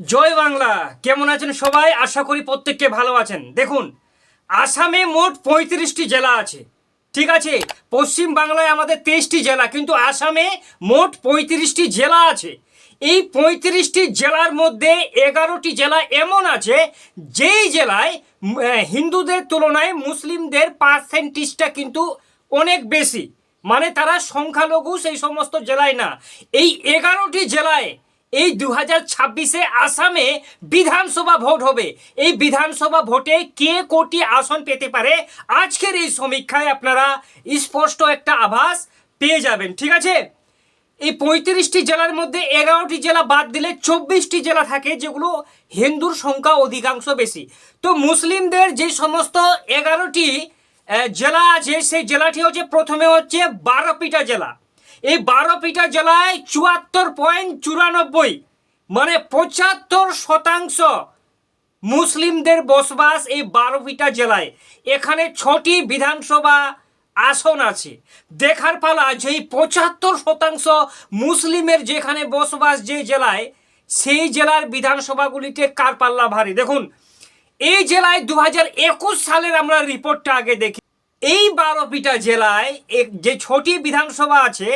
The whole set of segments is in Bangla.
জয় বাংলা। কেমন আছেন সবাই? আশা করি প্রত্যেককে ভালো আছেন। দেখুন, আসামে মোট পঁয়ত্রিশটি জেলা আছে। ঠিক আছে? পশ্চিম বাংলায় আমাদের তেইশটি জেলা, কিন্তু আসামে মোট পঁয়ত্রিশটি জেলা আছে। এই পঁয়ত্রিশটি জেলার মধ্যে এগারোটি জেলা এমন আছে, যেই জেলায় হিন্দুদের তুলনায় মুসলিমদের পার্সেন্টেজটা কিন্তু অনেক বেশি। মানে তারা সংখ্যালঘু সেই সমস্ত জেলায় না। এই এগারোটি জেলায় এই দু হাজার ছাব্বিশে আসামে বিধানসভা ভোট হবে। এই বিধানসভা ভোটে কে কোটি আসন পেতে পারে? আজকের এই সমীক্ষায় আপনারা স্পষ্ট একটা আভাস পেয়ে যাবেন, ঠিক আছে? এই পঁয়ত্রিশটি জেলার মধ্যে এগারোটি জেলা বাদ দিলে চব্বিশটি জেলা থাকে যেগুলো হিন্দুর সংখ্যা অধিকাংশ বেশি। তো মুসলিমদের যে সমস্ত এগারোটি জেলা আছে, সেই জেলাটি হচ্ছে প্রথমে হচ্ছে বারোপিটা জেলা। এই বারোপিটা জেলায় চুয়াত্তর পয়েন্ট চুরানব্বই মানে পঁচাত্তর শতাংশ মুসলিমদের বসবাস এই বারোপিটা জেলায় এখানে ছটি বিধানসভা আসন আছে। দেখার পালা যে পঁচাত্তর শতাংশ মুসলিমের যেখানে বসবাস যে জেলায়, সেই জেলার বিধানসভাগুলিতে কার পাল্লা ভারী? দেখুন, এই জেলায় দু সালের আমরা রিপোর্টটা আগে দেখি। এই বারোপিটা জেলায় যে ছটি বিধানসভা আছে,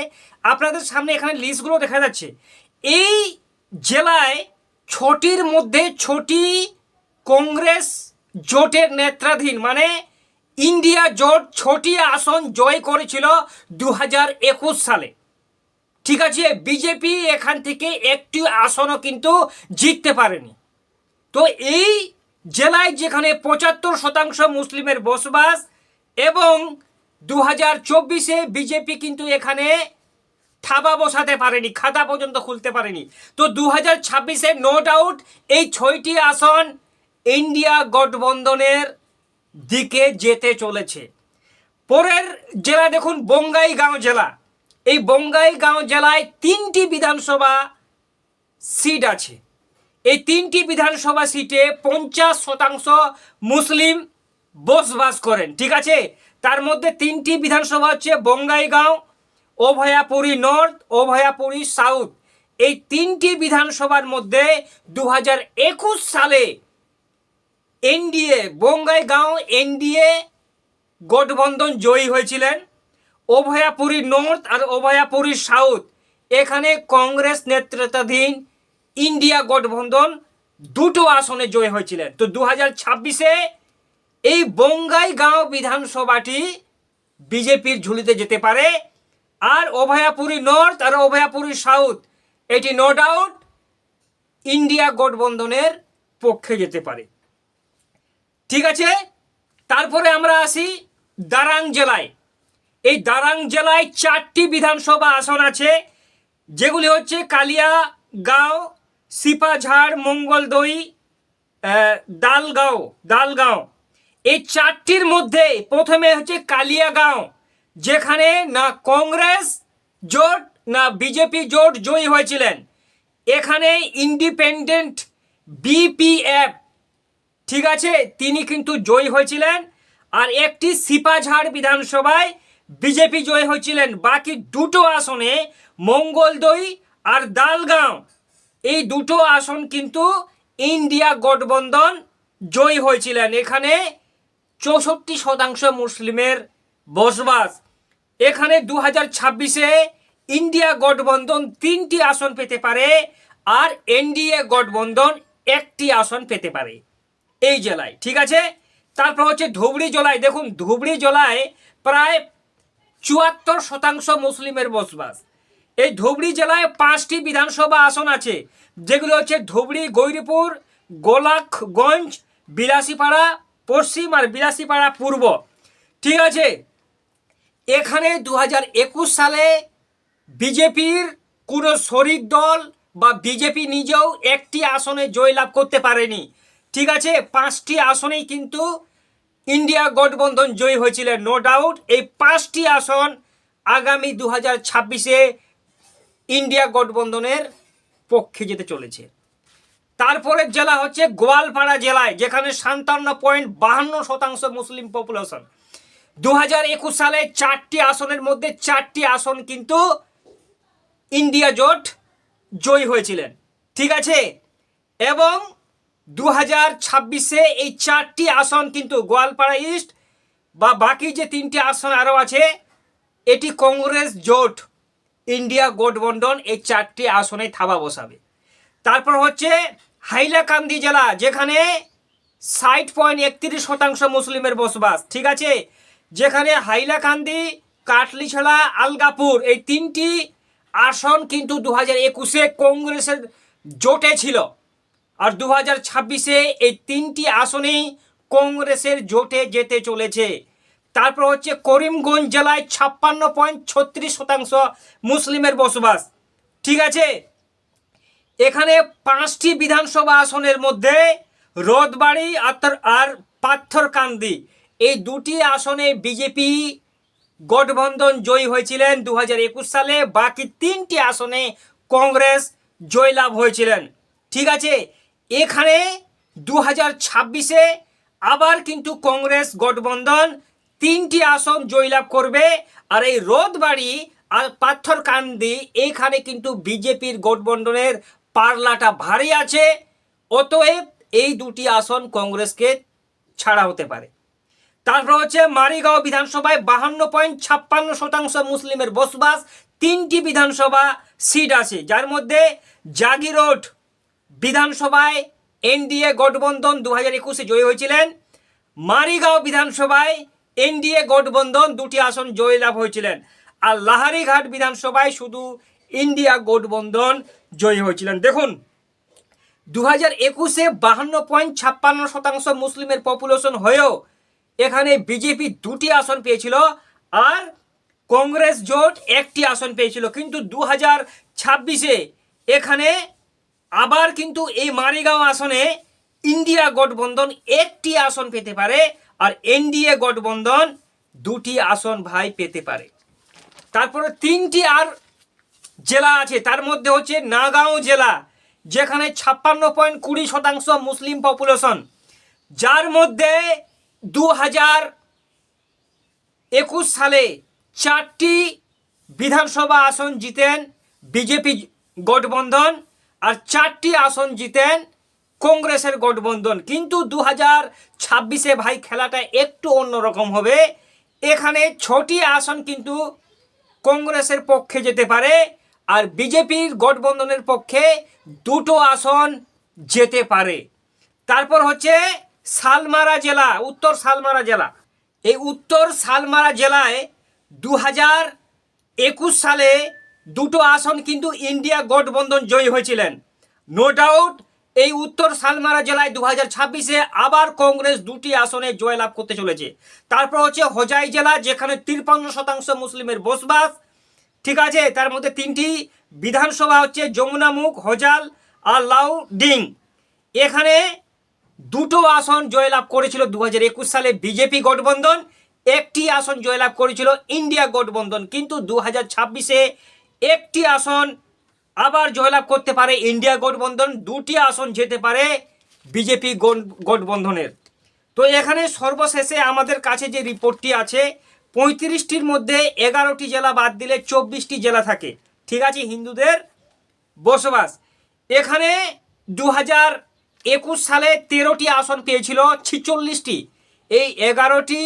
আপনাদের সামনে এখানে লিস্টগুলো দেখা যাচ্ছে। এই জেলায় ছটির মধ্যে ছটি কংগ্রেস জোটের নেত্রাধীন মানে ইন্ডিয়া জোট ছটি আসন জয় করেছিল দু সালে। ঠিক আছে, বিজেপি এখান থেকে একটি আসনও কিন্তু জিততে পারেনি। তো এই জেলায় যেখানে পঁচাত্তর শতাংশ মুসলিমের বসবাস এবং দু হাজার চব্বিশে বিজেপি কিন্তু এখানে থাবা বসাতে পারেনি, খাতা পর্যন্ত খুলতে পারেনি। তো দু হাজার ছাব্বিশে নো ডাউট এই ছয়টি আসন ইন্ডিয়া গঠবন্ধনের দিকে যেতে চলেছে। পরের জেলা দেখুন, বঙ্গাইগাঁও জেলা। এই বঙ্গাইগাঁও জেলায় তিনটি বিধানসভা সিট আছে। এই তিনটি বিধানসভা সিটে পঞ্চাশ শতাংশ মুসলিম বসবাস করেন, ঠিক আছে? তার মধ্যে তিনটি বিধানসভা হচ্ছে বঙ্গাইগাঁও, অভয়াপুরী নর্থ, অভয়াপুরী সাউথ। এই তিনটি বিধানসভার মধ্যে দু হাজার একুশ সালে এনডিএ, বঙ্গাইগাঁও এনডিএ গঠবন্ধন জয়ী হয়েছিলেন। অভয়াপুরী নর্থ আর অভয়াপুরী সাউথ, এখানে কংগ্রেস নেতৃত্বাধীন ইন্ডিয়া গঠবন্ধন দুটো আসনে জয় হয়েছিলেন। তো দু হাজার ছাব্বিশে এই বঙ্গাইগাঁও বিধানসভাটি বিজেপির ঝুলিতে যেতে পারে, আর অভয়াপুরী নর্থ আর অভয়াপুরী সাউথ, এটি নো ডাউট ইন্ডিয়া গঠবন্ধনের পক্ষে যেতে পারে। ঠিক আছে? তারপরে আমরা আসি দারাং জেলায়। এই দারাং জেলায় চারটি বিধানসভা আসন আছে, যেগুলি হচ্ছে কালিয়াগাঁও, সিপাঝাড়, মঙ্গলদই দালগাঁও দালগাঁও। এই চারটির মধ্যে প্রথমে হচ্ছে কালিয়াগাঁও, যেখানে না কংগ্রেস জোট, না বিজেপি জোট জয়ী হয়েছিলেন। এখানে ইন্ডিপেন্ডেন্ট বিপিএফ, ঠিক আছে, তিনি কিন্তু জয়ী হয়েছিলেন। আর একটি সিপাঝাড় বিধানসভায় বিজেপি জয়ী হয়েছিলেন। বাকি দুটো আসনে মঙ্গলদই আর দালগাঁও, এই দুটো আসন কিন্তু ইন্ডিয়া গঠবন্ধন জয়ী হয়েছিলেন। এখানে চৌষট্টি শতাংশ মুসলিমের বসবাস। এখানে দু হাজার ছাব্বিশে ইন্ডিয়া গঠবন্ধন তিনটি আসন পেতে পারে আর এনডিএ গঠবন্ধন একটি আসন পেতে পারে এই জেলায়, ঠিক আছে? তারপর হচ্ছে ধুবড়ি জেলায়, দেখুন, ধুবড়ি জেলায় প্রায় চুয়াত্তর শতাংশ মুসলিমের বসবাস। এই ধুবড়ি জেলায় পাঁচটি বিধানসভা আসন আছে, যেগুলো হচ্ছে ধুবড়ি, গৌরীপুর, গোলাখগঞ্জ, বিলাসীপাড়া পশ্চিম আর বিলাসীপাড়া পূর্ব। ঠিক আছে? এখানে দু হাজার একুশ সালে বিজেপির কোনো শরিক দল বা বিজেপি নিজেও একটি আসনে জয়লাভ করতে পারেনি। ঠিক আছে? পাঁচটি আসনেই কিন্তু ইন্ডিয়া গঠবন্ধন জয়ী হয়েছিলেন নো ডাউট এই পাঁচটি আসন আগামী দু হাজার ছাব্বিশে ইন্ডিয়া গঠবন্ধনের পক্ষে যেতে চলেছে। তারপরের জেলা হচ্ছে গোয়ালপাড়া জেলায়, যেখানে সাতান্ন পয়েন্ট বাহান্ন শতাংশ মুসলিম পপুলেশন। দু হাজার একুশ সালে চারটি আসনের মধ্যে চারটি আসন কিন্তু ইন্ডিয়া জোট জয়ী হয়েছিলেন। ঠিক আছে? এবং দু হাজার ছাব্বিশে এই চারটি আসন কিন্তু গোয়ালপাড়া ইস্ট বা বাকি যে তিনটি আসন আরও আছে, এটি কংগ্রেস জোট, ইন্ডিয়া গঠবন্ধন এই চারটি আসনে থাবা বসাবে। তারপর হচ্ছে হাইলাকান্দি জেলা, যেখানে ষাট পয়েন্ট একত্রিশ শতাংশ মুসলিমের বসবাস, ঠিক আছে? যেখানে হাইলাকান্দি, কাটলিছড়া, আলগাপুর এই তিনটি আসন কিন্তু দু হাজার একুশে কংগ্রেসের জোটে ছিল। আর দু হাজার ছাব্বিশে এই তিনটি আসনেই কংগ্রেসের জোটে যেতে চলেছে। তারপর হচ্ছে করিমগঞ্জ জেলায় ছাপ্পান্ন পয়েন্ট ছত্রিশ শতাংশ মুসলিমের বসবাস, ঠিক আছে? এখানে পাঁচটি বিধানসভা আসনের মধ্যে রথবাড়ি আর আর পাথরকান্দি। এই দুটি আসনে বিজেপি গঠবন্ধন জয়ী হয়েছিলেন দু হাজার একুশ সালে। বাকি তিনটি আসনে কংগ্রেস জয়লাভ হয়েছিলেন। ঠিক আছে, এখানে দু হাজার ছাব্বিশে আবার কিন্তু কংগ্রেস গঠবন্ধন তিনটি আসন জয়লাভ করবে। আর এই রোদবাড়ি আর পাথরকান্দি এইখানে কিন্তু বিজেপির গঠবন্ধনের পারলাটা ভারী আছে, অতএব এই দুটি আসন কংগ্রেসকে ছাড়া হতে পারে। তারপর হচ্ছে মারিগাঁও বিধানসভায় বাহান্ন পয়েন্ট ছাপ্পান্ন শতাংশ মুসলিমের বসবাস, তিনটি বিধানসভা সিট আছে, যার মধ্যে জাগিরোড বিধানসভায় এনডিএ গঠবন্ধন দু হাজার একুশে জয়ী হয়েছিলেন, মারিগাঁও বিধানসভায় এনডিএ গঠবন্ধন দুটি আসন জয়লাভ হয়েছিলেন, আর লাহারিঘাট বিধানসভায় শুধু ইন্ডিয়া গঠবন্ধন জয়ী হয়েছিলেন। দেখুন দু হাজার একুশে বাহান্ন পয়েন্ট ছাপ্পান্ন শতাংশ মুসলিমের পপুলেশন হয়েও এখানে বিজেপি দুটি আসন পেয়েছিল আর কংগ্রেস জোট একটি আসন পেয়েছিল। কিন্তু দু হাজার ছাব্বিশে এখানে আবার কিন্তু এই মারিগাঁও আসনে ইন্ডিয়া গঠবন্ধন একটি আসন পেতে পারে আর এনডিএ গঠবন্ধন দুটি আসন ভাই পেতে পারে। তারপরে তিনটি আর জেলা আছে, তার মধ্যে হচ্ছে নাগাঁও জেলা, যেখানে ছাপ্পান্ন পয়েন্ট কুড়ি শতাংশ মুসলিম পপুলেশন। যার মধ্যে দু হাজার একুশ সালে চারটি বিধানসভা আসন জিতেন বিজেপি গঠবন্ধন আর চারটি আসন জিতেন কংগ্রেসের গঠবন্ধন। কিন্তু দু হাজার ছাব্বিশে ভাই খেলাটা একটু অন্যরকম হবে। এখানে ছটি আসন কিন্তু কংগ্রেসের পক্ষে যেতে পারে। আর বিজেপির গঠবন্ধনের পক্ষে দুটো আসন যেতে পারে। তারপর হচ্ছে সালমারা জেলা, উত্তর সালমারা জেলা। এই উত্তর সালমারা জেলায় দু হাজার একুশ সালে দুটো আসন কিন্তু ইন্ডিয়া গঠবন্ধন জয়ী হয়েছিলেন। নো ডাউট এই উত্তর সালমারা জেলায় দু হাজার ছাব্বিশে আবার কংগ্রেস দুটি আসনে জয়লাভ করতে চলেছে। তারপর হচ্ছে হোজাই জেলা, যেখানে তিরপান্ন শতাংশ মুসলিমের বসবাস ঠিক আছে, তার মধ্যে তিনটি বিধানসভা হচ্ছে যমুনামুখ হজাল আর লাউ ডিং। এখানে দুটো আসন জয়লাভ করেছিল দু হাজার একুশ সালে বিজেপি গঠবন্ধন, একটি আসন জয়লাভ করেছিল ইন্ডিয়া গঠবন্ধন। কিন্তু দু হাজার ছাব্বিশে একটি আসন আবার জয়লাভ করতে পারে ইন্ডিয়া গঠবন্ধন, দুটি আসন যেতে পারে বিজেপি গঠবন্ধনের। তো এখানে সর্বশেষে আমাদের কাছে যে রিপোর্টটি আছে পঁয়ত্রিশটির মধ্যে এগারোটি জেলা বাদ দিলে চব্বিশটি জেলা থাকে। ঠিক আছে, হিন্দুদের বসবাস। এখানে দু হাজার একুশ সালে তেরোটি আসন পেয়েছিল, ছিচল্লিশটি। এই এগারোটি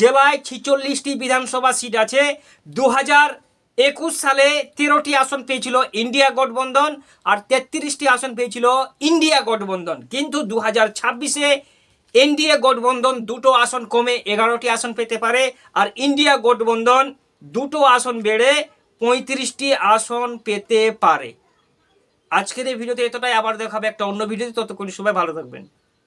জেলায় ছিচল্লিশটি বিধানসভা সিট আছে। দু হাজার একুশ সালে তেরোটি আসন পেয়েছিল ইন্ডিয়া গঠবন্ধন আর তেত্রিশটি আসন পেয়েছিল ইন্ডিয়া গঠবন্ধন। কিন্তু দু হাজার ছাব্বিশে এনডিএ গঠবন্ধন দুটো আসন কমে এগারোটি আসন পেতে পারে, আর ইন্ডিয়া গঠবন্ধন দুটো আসন বেড়ে পঁয়ত্রিশটি আসন পেতে পারে। আজকের এই ভিডিওতে এতটাই, আবার দেখাবে একটা অন্য ভিডিওতে, ততক্ষণ সবাই ভালো থাকবেন।